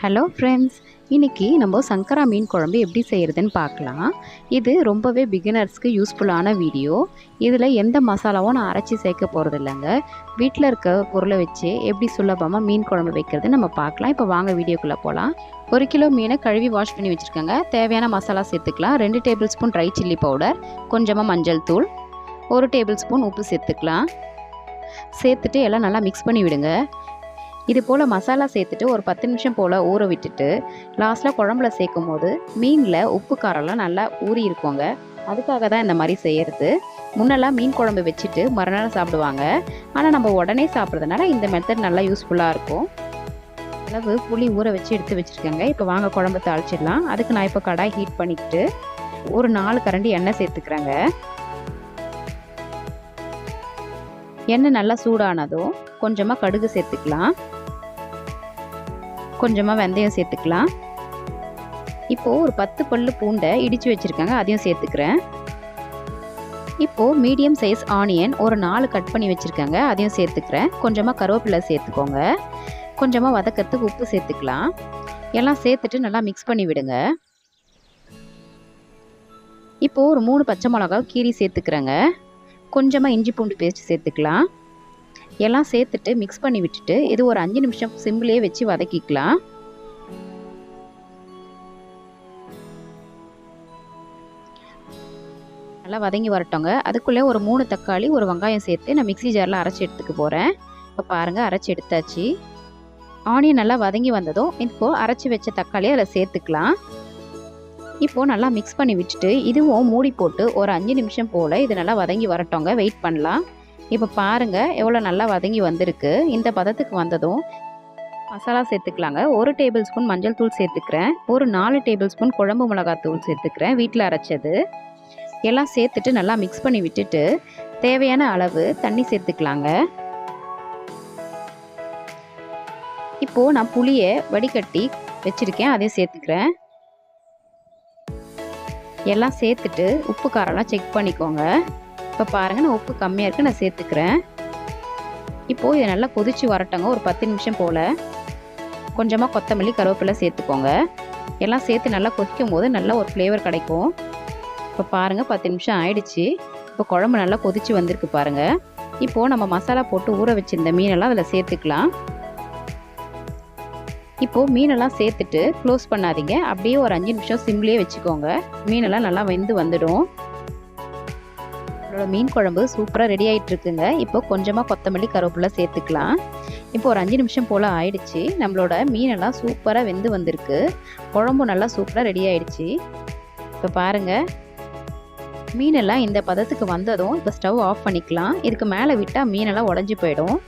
Hello friends இன்றைக்கி நம்ம சங்கரா மீன் குழம்பு எப்படி செய்கிறதுன்னு பார்க்கலாம். இது ரொம்பவே பிகினர்ஸ்க்கு யூஸ்ஃபுல்லான வீடியோ இதில் எந்த மசாலாவும் நான் அரைச்சி சேர்க்க போகிறது இல்லைங்க வீட்டில் இருக்க பொருளை வச்சு எப்படி சுலபமாக மீன் குழம்பு வைக்கிறது நம்ம பார்க்கலாம். இப்போ வாங்க வீடியோக்குள்ளே போகலாம் ஒரு கிலோ மீனை கழுவி வாஷ் பண்ணி வச்சுருக்கோங்க. தேவையான மசாலா சேர்த்துக்கலாம். ரெண்டு table spoon dry chilli powder கொஞ்சமாக மஞ்சள் தூள் ஒரு டேபிள் ஸ்பூன் உப்பு சேர்த்துக்கலாம். சேர்த்துட்டு எல்லாம் நல்லா மிக்ஸ் பண்ணி விடுங்க. இது போல் மசாலா சேர்த்துட்டு ஒரு பத்து நிமிஷம் போல் ஊற விட்டுட்டு லாஸ்ட்டில் குழம்புல சேர்க்கும் போது மீனில் உப்பு காரம்லாம் நல்லா ஊறி இருக்கோங்க. அதுக்காக தான் இந்த மாதிரி செய்கிறது முன்னெல்லாம் மீன் குழம்பு வச்சுட்டு மறுநாள் சாப்பிடுவாங்க. ஆனால் நம்ம உடனே சாப்பிட்றதுனால இந்த மெத்தட் நல்லா யூஸ்ஃபுல்லாக இருக்கும். அளவு புளி ஊற வச்சு எடுத்து வச்சுருக்கேங்க. இப்போ வாங்க குழம்பு தாளிச்சிடலாம். அதுக்கு நான் இப்போ கடாய் ஹீட் பண்ணிக்கிட்டு ஒரு நாலு கரண்டி எண்ணெய் சேர்த்துக்கிறேங்க. எண்ணெய் நல்லா சூடானதும் கொஞ்சமாக கடுகு சேர்த்துக்கலாம். கொஞ்சமாக வெந்தயம் சேர்த்துக்கலாம். இப்போது ஒரு பத்து பல்லு பூண்டை இடித்து வச்சுருக்காங்க அதையும் சேர்த்துக்கிறேன். இப்போது மீடியம் சைஸ் ஆனியன் ஒரு நாலு கட் பண்ணி வச்சுருக்காங்க அதையும் சேர்த்துக்கிறேன். கொஞ்சமாக கருவேப்பிலை சேர்த்துக்கோங்க. கொஞ்சமாக வதக்கிறதுக்கு உப்பு சேர்த்துக்கலாம். எல்லாம் சேர்த்துட்டு நல்லா மிக்ஸ் பண்ணி விடுங்க. இப்போது ஒரு மூணு பச்சை மிளகா கீரி சேர்த்துக்கிறேங்க. கொஞ்சமாக இஞ்சி பூண்டு பேஸ்ட் சேர்த்துக்கலாம். எல்லாம் சேர்த்துட்டு மிக்ஸ் பண்ணி விட்டுட்டு இது ஒரு அஞ்சு நிமிஷம் சிம்பிளே வச்சு வதக்கிக்கலாம். நல்லா வதங்கி வரட்டோங்க அதுக்குள்ளே ஒரு மூணு தக்காளி ஒரு வெங்காயம் சேர்த்து நான் மிக்சி ஜாரில் அரைச்சி எடுத்துக்க போகிறேன் இப்போ பாருங்கள் அரைச்சி எடுத்தாச்சு. ஆனியன் நல்லா வதங்கி வந்ததும் இப்போது அரைச்சி வச்ச தக்காளி அதில் சேர்த்துக்கலாம். இப்போது நல்லா மிக்ஸ் பண்ணி விட்டுட்டு இதுவும் மூடி போட்டு ஒரு அஞ்சு நிமிஷம் போல் இது நல்லா வதங்கி வரட்டோங்க வெயிட் பண்ணலாம். இப்போ பாருங்கள் எவ்வளோ நல்லா வதங்கி வந்திருக்கு. இந்த பதத்துக்கு வந்ததும் மசாலா சேர்த்துக்கலாங்க. ஒரு டேபிள் ஸ்பூன் மஞ்சள் தூள் சேர்த்துக்கிறேன். ஒரு நாலு டேபிள் ஸ்பூன் குழம்பு மிளகாத்தூள் சேர்த்துக்கிறேன் வீட்டில் அரைச்சது. எல்லாம் சேர்த்துட்டு நல்லா மிக்ஸ் பண்ணி விட்டுட்டு தேவையான அளவு தண்ணி சேர்த்துக்கலாங்க. இப்போது நான் புளியை வடிகட்டி வச்சுருக்கேன் அதையும் சேர்த்துக்கிறேன். எல்லாம் சேர்த்துட்டு உப்பு காரம்லாம் செக் பண்ணிக்கோங்க. இப்போ பாருங்கள் நான் உப்பு கம்மியாக இருக்குது நான் சேர்த்துக்கிறேன். இப்போது இதை நல்லா கொதிச்சு வரட்டங்க ஒரு பத்து நிமிஷம் போல். கொஞ்சமாக கொத்தமல்லி கருவேப்பிலை சேர்த்துக்கோங்க. எல்லாம் சேர்த்து நல்லா கொதிக்கும் போது நல்லா ஒரு ஃப்ளேவர் கிடைக்கும். இப்போ பாருங்கள் பத்து நிமிஷம் ஆயிடுச்சு. இப்போ குழம்பு நல்லா கொதிச்சு வந்திருக்கு பாருங்கள் இப்போது நம்ம மசாலா போட்டு ஊற வச்சுருந்த மீனெல்லாம் அதில் சேர்த்துக்கலாம். இப்போது மீனெல்லாம் சேர்த்துட்டு க்ளோஸ் பண்ணாதீங்க. அப்படியே ஒரு அஞ்சு நிமிஷம் சிம்லேயே வச்சுக்கோங்க. மீனெல்லாம் நல்லா வெந்து வந்துடும். நம்மளோட மீன் குழம்பு சூப்பராக ரெடி ஆகிட்டு இருக்குங்க இப்போ கொஞ்சமாக கொத்தமல்லி கருவேப்பிலை சேர்த்துக்கலாம். இப்போ ஒரு அஞ்சு நிமிஷம் போல் ஆயிடுச்சு. நம்மளோட மீனெல்லாம் சூப்பராக வெந்து வந்திருக்கு. குழம்பு நல்லா சூப்பராக ரெடி ஆயிடுச்சு. இப்போ பாருங்கள் மீனெல்லாம் இந்த பதத்துக்கு வந்ததும் இப்போ ஸ்டவ் ஆஃப் பண்ணிக்கலாம். இதுக்கு மேலே விட்டால் மீனெல்லாம் உடஞ்சி போயிடும்.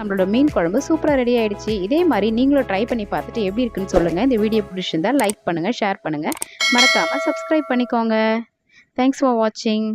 நம்மளோட மீன் குழம்பு சூப்பராக ரெடி ஆகிடுச்சு இதே மாதிரி நீங்களும் ட்ரை பண்ணி பார்த்துட்டு எப்படி இருக்குன்னு சொல்லுங்கள் இந்த வீடியோ பிடிச்சிருந்தால் லைக் பண்ணுங்கள் ஷேர் பண்ணுங்கள் மறக்காமல் சப்ஸ்கிரைப் பண்ணிக்கோங்க. தேங்க்ஸ் ஃபார் வாட்சிங்